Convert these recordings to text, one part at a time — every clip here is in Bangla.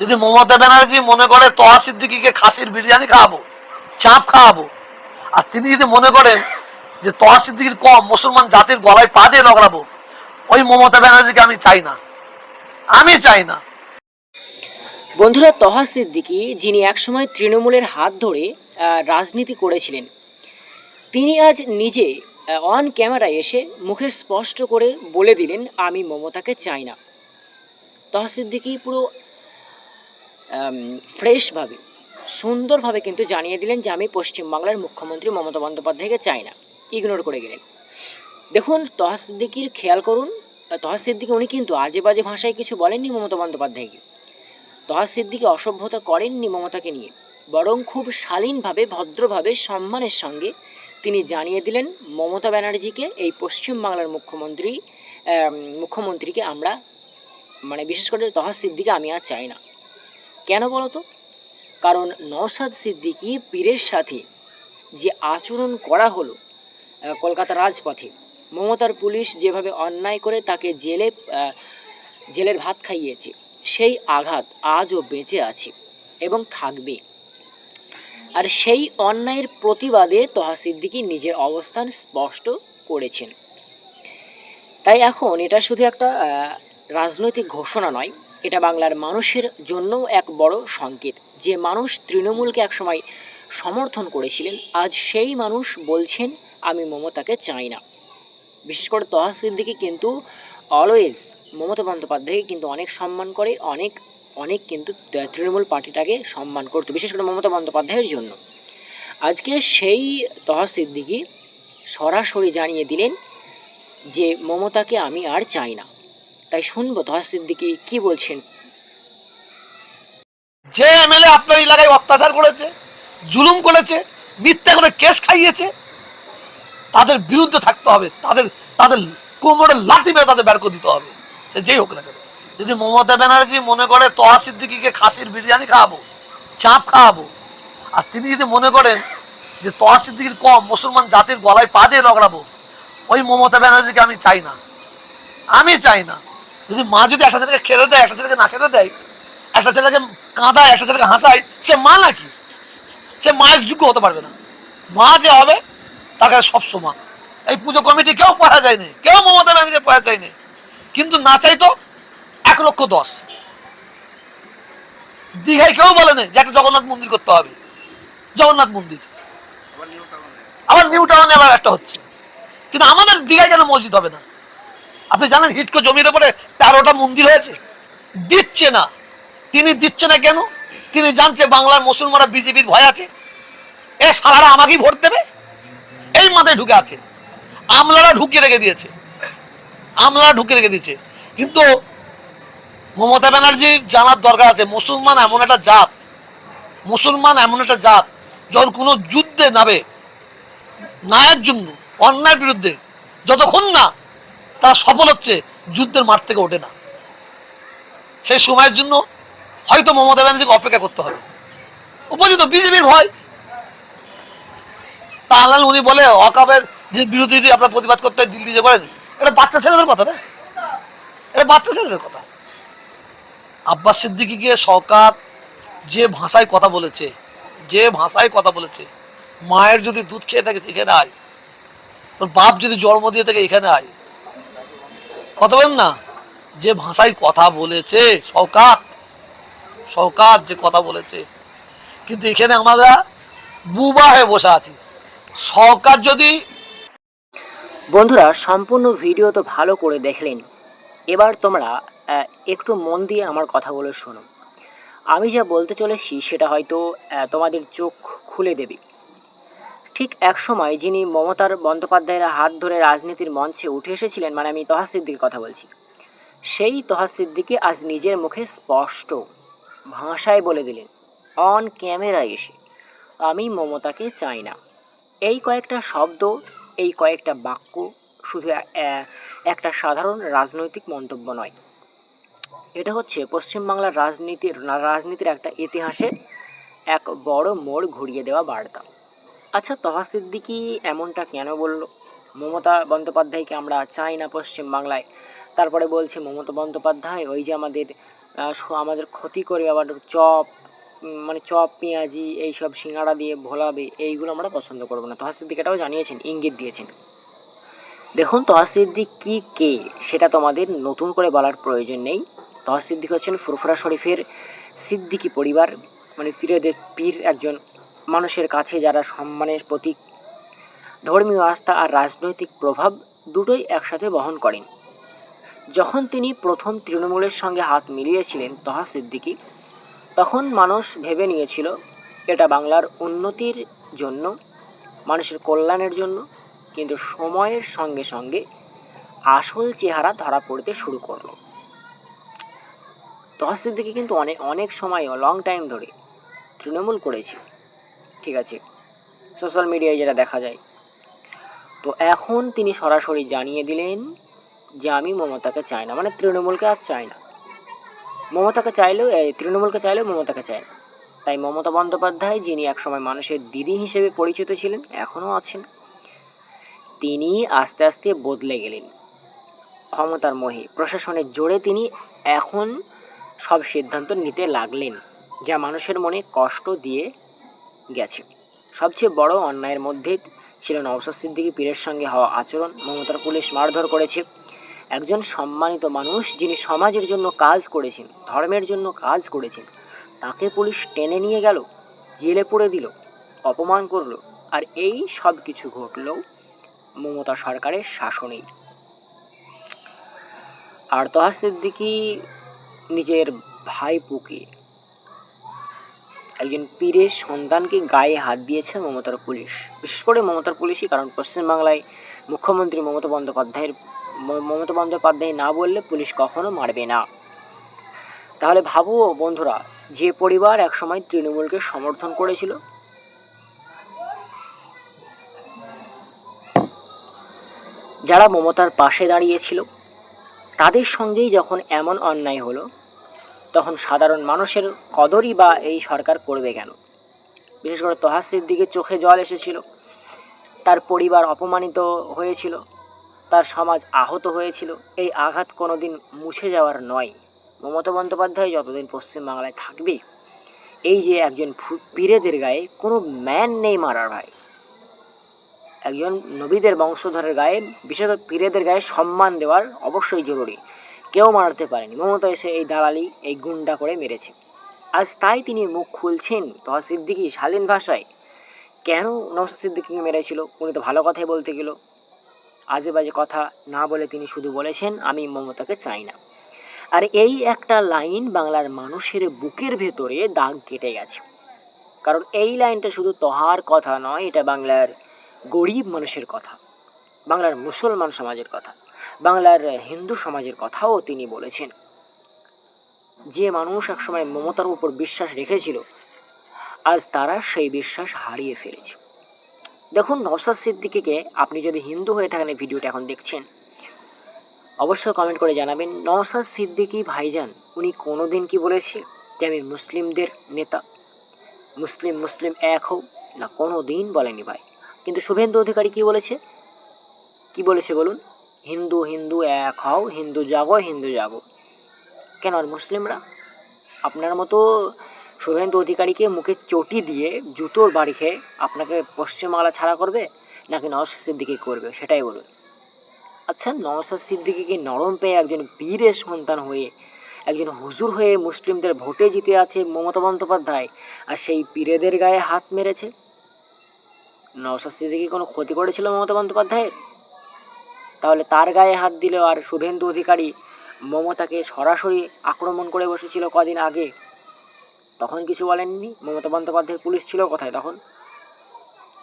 যদি মমতা ব্যানার্জি মনে করে তহা সিদ্দিকিকে খাসির বিরিয়ানি খাওয়াবো, চাপ খাওয়াবো, আর তিনি যদি মনে করেন যে তহা সিদ্দিকির কম মুসলমান জাতির গলায় পা দিয়ে লগড়াবো ওই মমতা ব্যানার্জিকে আমি চাই না। আমি চাই না। বন্ধুরা, তহা সিদ্দিকি যিনি একসময় তৃণমূলের হাত ধরে রাজনীতি করেছিলেন, তিনি আজ নিজে অন ক্যামেরায় এসে মুখে স্পষ্ট করে বলে দিলেন, আমি মমতাকে চাই না। তহা সিদ্দিকি পুরো ফ্রেশভাবে, সুন্দরভাবে কিন্তু জানিয়ে দিলেন যে আমি পশ্চিমবাংলার মুখ্যমন্ত্রী মমতা বন্দ্যোপাধ্যায়কে চাই না। ইগনোর করে গেলেন। দেখুন তহা সিদ্দিকির খেয়াল করুন তহা সিদ্দিকি উনি কিন্তু আজে বাজে ভাষায় কিছু বলেননি মমতা বন্দ্যোপাধ্যায়কে। তহা সিদ্দিকি অসভ্যতা করেননি মমতাকে নিয়ে, বরং খুব শালীনভাবে, ভদ্রভাবে, সম্মানের সঙ্গে তিনি জানিয়ে দিলেন মমতা ব্যানার্জিকে, এই পশ্চিমবাংলার মুখ্যমন্ত্রী মুখ্যমন্ত্রীকে আমরা মানে বিশেষ করে তহা সিদ্দিকি আমি আর চাই না। কেন বলো তো কারণ নওশাদ সিদ্দিকি পীরের সাথে যে আচরণ করা হলো কলকাতা রাজপথে, মমতার পুলিশ যেভাবে অন্যায় করে তাকে জেলে জেলের ভাত খাইয়েছে, সেই আঘাত আজও বেঁচে আছে এবং থাকবে। আর সেই অন্যায়ের প্রতিবাদে তহা সিদ্দিকি নিজের অবস্থান স্পষ্ট করেছেন। তাই এখন এটা শুধু একটা রাজনৈতিক ঘোষণা নয় এটা বাংলার মানুষের জন্য এক বড় সংকেত। যে মানুষ তৃণমূলকে একসময় সমর্থন করেছিলেন, আজ সেই মানুষ বলছেন, আমি মমতাকে চাই না। বিশেষ করে তহা সিদ্দিকি কিন্তু অলওয়েজ মমতা বন্দ্যোপাধ্যায়কে কিন্তু অনেক সম্মান করে, অনেক অনেক কিন্তু তৃণমূল পার্টিটাকে সম্মান করতো, বিশেষ করে মমতা বন্দ্যোপাধ্যায়ের জন্য। আজকে সেই তহা সিদ্দিকি সরাসরি জানিয়ে দিলেন যে, মমতাকে আমি আর চাই না। তাই শুনব তহা সিদ্দিকি কি বলছেন? যে এমএলএ আপনার এলাকায় অত্যাচার করেছে, জুলুম করেছে, মিথ্যা করে কেস খাইয়েছে, তাদের বিরুদ্ধে থাকতে হবে, তাদের তাদের কোমরে লাঠি মেরে তাদের বের করে দিতে হবে, সে যেই হোক না কেন। যদি মমতা ব্যানার্জি মনে করে তহা সিদ্দিকিকে খাসির বিরিয়ানি খাওয়াবো, চাপ খাওয়াবো, আর তিনি যদি মনে করেন যে তহা সিদ্দিকির কম মুসলমান জাতির গলায় পা দিয়ে লগড়াবো ওই মমতা ব্যানার্জিকে আমি চাই না। আমি চাই না যদি মা যদি একটা ছেলেকে খেতে দেয় একটা ছেলেকে না খেতে দেয় একটা ছেলেকে কাঁদায় একটা ছেলেকে হাসায় সে মা নাকি? সে মায়ের যোগ্য হতে পারবে না। মা যে হবে তার কাছে সব সমান। এই পুজো কমিটি কেউ পড়া যায়নি কেউ মমতা ব্যানার্জিকে পড়া যায়নি কিন্তু না চাইতো এক লক্ষ দশ। দীঘায় কেউ বলেনি যে একটা জগন্নাথ মন্দির করতে হবে। জগন্নাথ মন্দির। আবার নিউ টাউনে আবার একটা হচ্ছে। কিন্তু আমাদের দীঘায় কেন মসজিদ হবে না? আপনি জানেন হিটকো জমির উপরে তেরোটা মন্দির হয়েছে? দিচ্ছে না। তিনি দিচ্ছে না কেন? তিনি জানছে বাংলার মুসলমানরা বিজেপির ভয় আছে। এ সারারা আমাকেই ভোট দেবে? এই মাথায় ঢুকে আছে। আমলারা ঢুকিয়ে রেখে দিয়েছে। আমলারা ঢুকিয়ে রেখে দিয়েছে। কিন্তু মমতা ব্যানার্জি জানার দরকার আছে, মুসলমান এমন একটা জাত, মুসলমান এমন একটা জাত, যখন কোনো যুদ্ধে নাবে ন্যায়ের জন্য, অন্যায়ের বিরুদ্ধে, যতক্ষণ না তারা সফল হচ্ছে, যুদ্ধের মাঠ থেকে ওঠে না। সেই সময়ের জন্য হয়তো মমতা ব্যানার্জিকে অপেক্ষা করতে হবে। উপযুক্ত বিজেপির ভয়। তাহলে উনি বলে অকাবের যে বিরোধী আপনার প্রতিবাদ করতে হয় দিল্লি যে করেন, এটা বাচ্চা ছেলেদের কথা না? এটা বাচ্চা ছেলেদের কথা। আব্বাস সিদ্দিকিকে সরকার যে ভাষায় কথা বলেছে, যে ভাষায় কথা বলেছে, মায়ের যদি দুধ খেয়ে থাকে এখানে আয়, তোর বাপ যদি জন্ম দিয়ে থাকে এখানে আয় কথা বলেন না। যে ভাষায় কথা বলেছে, শওকাত শওকাত যে কথা বলেছে। কিন্তু এখানে আমরা বুবা হয়ে বসে আছি। সরকার যদি বন্ধুরা, সম্পূর্ণ ভিডিও তো ভালো করে দেখলেন। এবার তোমরা একটু মন দিয়ে আমার কথাগুলো শোনো। আমি যা বলতে চলেছি, সেটা হয়তো তোমাদের চোখ খুলে দেবে। ঠিক এক সময় যিনি মমতার বন্দ্যোপাধ্যায়ের হাত ধরে রাজনীতির মঞ্চে উঠে এসেছিলেন মানে আমি তহা কথা বলছি, সেই তহা সিদ্দিকে আজ নিজের মুখে স্পষ্ট ভাষায় বলে দিলেন অন ক্যামেরা এসে আমি মমতাকে চাই না। এই কয়েকটা শব্দ, এই কয়েকটা বাক্য শুধু একটা সাধারণ রাজনৈতিক মন্তব্য নয়। এটা হচ্ছে পশ্চিমবাংলার রাজনীতির রাজনীতির একটা ইতিহাসে এক বড় মোড় ঘুরিয়ে দেওয়া বার্তা। আচ্ছা তহা সিদ্দিকি এমনটা কেন বলল? মমতা বন্দ্যোপাধ্যায়কে আমরা চাই না পশ্চিমবাংলায়। তারপরে বলছে, মমতা বন্দ্যোপাধ্যায়, ওই যে আমাদের আমাদের ক্ষতি করে আবার চপ মানে চপ, পেঁয়াজি, এইসব সিঙ্গাড়া দিয়ে ভোলাবে, এইগুলো আমরা পছন্দ করব না। তোহা সিদ্দিক এটাও জানিয়েছেন, ইঙ্গিত দিয়েছেন। দেখুন, তোহা সিদ্দিক কি কে, সেটা তোমাদের নতুন করে বলার প্রয়োজন নেই। তোহা সিদ্দিক হচ্ছেন ফুরফুরা শরীফের সিদ্দিকি পরিবার মানে পীরদের পীর একজন মানুষের কাছে যারা সম্মানের প্রতীক, ধর্মীয় আস্থা আর রাজনৈতিক প্রভাব দুটোই একসাথে বহন করেন। যখন তিনি প্রথম তৃণমূলের সঙ্গে হাত মিলিয়েছিলেন তহা সিদ্দিকী তখন মানুষ ভেবে নিয়েছিল, এটা বাংলার উন্নতির জন্য, মানুষের কল্যাণের জন্য, কিন্তু সময়ের সঙ্গে সঙ্গে আসল চেহারা ধরা পড়তে শুরু করল। তহা সিদ্দিকী কিন্তু অনেক অনেক সময় লং টাইম ধরে তৃণমূল করেছে ঠিক আছে। সোশ্যাল মিডিয়ায় যেটা দেখা যায়। তো এখন তিনি সরাসরি জানিয়ে দিলেন যে, আমি মমতাকে চাই না। মানে তৃণমূলকে আর চাই না। মমতাকে চাইলেও তৃণমূলকে চাইলেও মমতাকে চায় না। তাই মমতা বন্দ্যোপাধ্যায়, যিনি একসময় মানুষের দিদি হিসেবে পরিচিত ছিলেন, এখনও আছেন। তিনি আস্তে আস্তে বদলে গেলেন। ক্ষমতার মোহে, প্রশাসনের জোরে তিনি এখন সব সিদ্ধান্ত নিতে লাগলেন, যা মানুষের মনে কষ্ট দিয়ে গেছে। সবচেয়ে বড় অন্যায়ের মধ্যে ছিল নওশাদ সিদ্দিকী পীরের সঙ্গে হওয়া আচরণ। মমতার পুলিশ মারধর করেছে। একজন সম্মানিত মানুষ যিনি সমাজের জন্য কাজ করেছেন, ধর্মের জন্য কাজ করেছেন, তাকে পুলিশ টেনে নিয়ে গেল, জেলে পুড়ে দিল, অপমান করল আর এই সব কিছু ঘটলো মমতা সরকারের শাসনেই। আর তহা সিদ্দিকী নিজের ভাইপুকে একজন পীরের সন্তানকে গায়ে হাত দিয়েছে মমতার পুলিশ। বিশেষ করে মমতার পুলিশই, কারণ পশ্চিমবাংলায় মুখ্যমন্ত্রী মমতা বন্দ্যোপাধ্যায়ের মমতা বন্দ্যোপাধ্যায় না বললে পুলিশ কখনো মারবে না। তাহলে ভাবো বন্ধুরা, যে পরিবার একসময় তৃণমূলকে সমর্থন করেছিল, যারা মমতার পাশে দাঁড়িয়েছিল, তাদের সঙ্গেই যখন এমন অন্যায় হলো তখন সাধারণ মানুষের কদরই বা এই সরকার করবে কেন? বিশেষ করে তহা দিকে চোখে জল এসেছিল, তার পরিবার অপমানিত হয়েছিল, তার সমাজ আহত হয়েছিল, এই আঘাত কোনোদিন মুছে যাওয়ার নয়। মমতা বন্দ্যোপাধ্যায় যতদিন পশ্চিমবাংলায় থাকবে, এই যে একজন পীরেদের গায়ে কোনো ম্যান নেই মারার ভাই। একজন নবীদের বংশধরের গায়ে বিশেষ করে পীরেদের গায়ে সম্মান দেওয়ার অবশ্যই জরুরি। কেউ মারতে পারেনি। মমতা এসে এই দালালি, এই গুন্ডা করে মেরেছে। আজ তাই তিনি মুখ খুলছেন তহা সিদ্দিকি শালীন ভাষায়। কেন নওশাদ সিদ্দিকিকে মেরেছিল? উনি তো ভালো কথাই বলতে গেল। আজে বাজে কথা না বলে তিনি শুধু বলেছেন, আমি মমতাকে চাই না। আর এই একটা লাইন বাংলার মানুষের বুকের ভেতরে দাগ কেটে গেছে। কারণ এই লাইনটা শুধু তহার কথা নয়, এটা বাংলার গরিব মানুষের কথা। বাংলার মুসলমান সমাজের কথা, বাংলার হিন্দু সমাজের কথাও তিনি বলেছেন। যে মানুষ একসময় মমতার উপর বিশ্বাস রেখেছিল, আজ তারা সেই বিশ্বাস হারিয়ে ফেলেছে। দেখুন নওসাদ সিদ্দিকিকে আপনি যদি হিন্দু হয়ে থাকেন এই ভিডিওটা এখন দেখছেন অবশ্যই কমেন্ট করে জানাবেন নওসাদ সিদ্দিকী ভাইজান, উনি কোনো দিন কি বলেছে যে আমি মুসলিমদের নেতা? মুসলিম মুসলিম এক হোক না কোনো দিন বলেনি ভাই। কিন্তু শুভেন্দু অধিকারী কি বলেছে? কি বলেছে বলুন? হিন্দু হিন্দু এক হও, হিন্দু জাগো হিন্দু জাগো। কেন আর মুসলিমরা? আপনার মতো শুভেন্দু অধিকারীকে মুখে চটি দিয়ে জুতোর বাড়ি খেয়ে আপনাকে পশ্চিমবাংলা ছাড়া করবে নাকি নওশাদ সিদ্দিকি করবে? সেটাই বলুন। আচ্ছা নওশাদ সিদ্দিকিকে নরম পেয়ে একজন বীরের সন্তান হয়ে, একজন হুজুর হয়ে মুসলিমদের ভোটে জিতে আছে মমতা বন্দ্যোপাধ্যায় আর সেই পীরেদের গায়ে হাত মেরেছে? নওশাদ সিদ্দিকি কোনো ক্ষতি করেছিল মমতা বন্দ্যোপাধ্যায়ের? তাহলে তার গায়ে হাত দিল আর শুভেন্দু অধিকারী মমতাকে সরাসরি আক্রমণ করে বসেছিল কদিন আগে। তখন কিছু বলেননি? মমতা বন্দ্যোপাধ্যায়ের পুলিশ ছিল কোথায় তখন?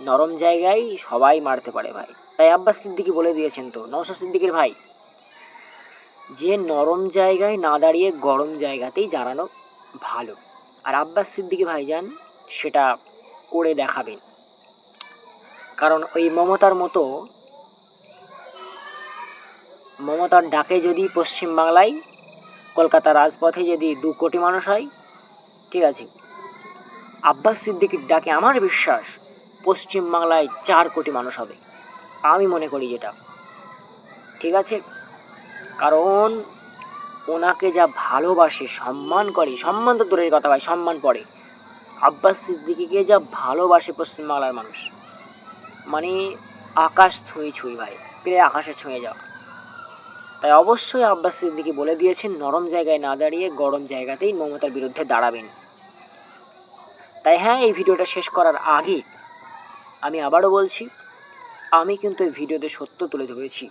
নরম জায়গায় সবাই মারতে পারে ভাই। তাই আব্বাস সিদ্দিকি বলে দিয়েছেন তো। নওশাদ সিদ্দিকির ভাই। যে নরম জায়গায় না দাঁড়িয়ে গরম জায়গাতেই জানানো ভালো। আর আব্বাস সিদ্দিকি ভাইজান সেটা করে দেখাবেন। কারণ ওই মমতার মতো মমতার ডাকে যদি পশ্চিমবাংলায় কলকাতা রাজপথে যদি দু কোটি মানুষ হয়, ঠিক আছে। আব্বাস সিদ্দিকির ডাকে আমার বিশ্বাস পশ্চিমবাংলায় চার কোটি মানুষ হবে। আমি মনে করি যেটা। ঠিক আছে? কারণ ওনাকে যা ভালোবাসে, সম্মান করে, সম্মান তো দূরের কথা ভাই, সম্মান পড়ে। আব্বাস সিদ্দিকিকে যা ভালোবাসে পশ্চিমবাংলার মানুষ। মানে আকাশ ছুঁই ছুঁই ভাই, প্রায় আকাশে ছুঁয়ে যাওয়া। তাই অবশ্যই আব্বাস সিদ্দিকি বলে দিয়েছেন, নরম জায়গায় না দাঁড়িয়ে গরম জায়গাতেই মমতার বিরুদ্ধে দাঁড়াবেন। তাই হ্যাঁ এই ভিডিওটা শেষ করার আগে আমি আবারও বলছি, আমি কিন্তু এই ভিডিওতে সত্য তুলে ধরেছি।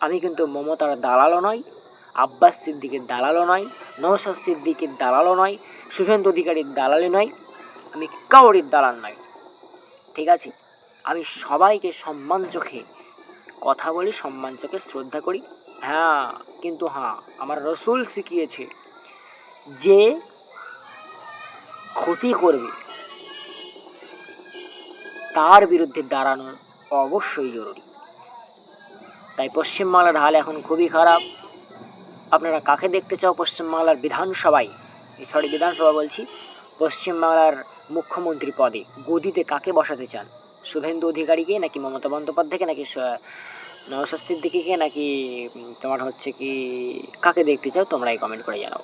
আমি কিন্তু মমতার দালালও নয় আব্বাস সিদ্দিকের দালালও নয় নৌসাদ সিদ্দিকের দালালও নয় শুভেন্দু অধিকারীর দালালও নয় আমি কাউরির দালাল নয় ঠিক আছে? আমি সবাইকে সম্মান চোখে কথা বলি, সম্মান চোখে শ্রদ্ধা করি। হ্যাঁ কিন্তু হ্যাঁ আমার রসুল শিখিয়েছে যে ক্ষতি করবে, তার বিরুদ্ধে দাঁড়ানো অবশ্যই জরুরি। তাই পশ্চিমবাংলার হাল এখন খুবই খারাপ। আপনারা কাকে দেখতে চাও? পশ্চিমবাংলার বিধানসভায় সরি বিধানসভা বলছি পশ্চিমবাংলার মুখ্যমন্ত্রী পদে, গদিতে কাকে বসাতে চান? শুভেন্দু অধিকারীকে, নাকি মমতা বন্দ্যোপাধ্যায়কে, নাকি নবস্বাস্থ্যের দিকে নাকি তোমার হচ্ছে কি, কাকে দেখতে চাও, তোমরাই কমেন্ট করে জানাও।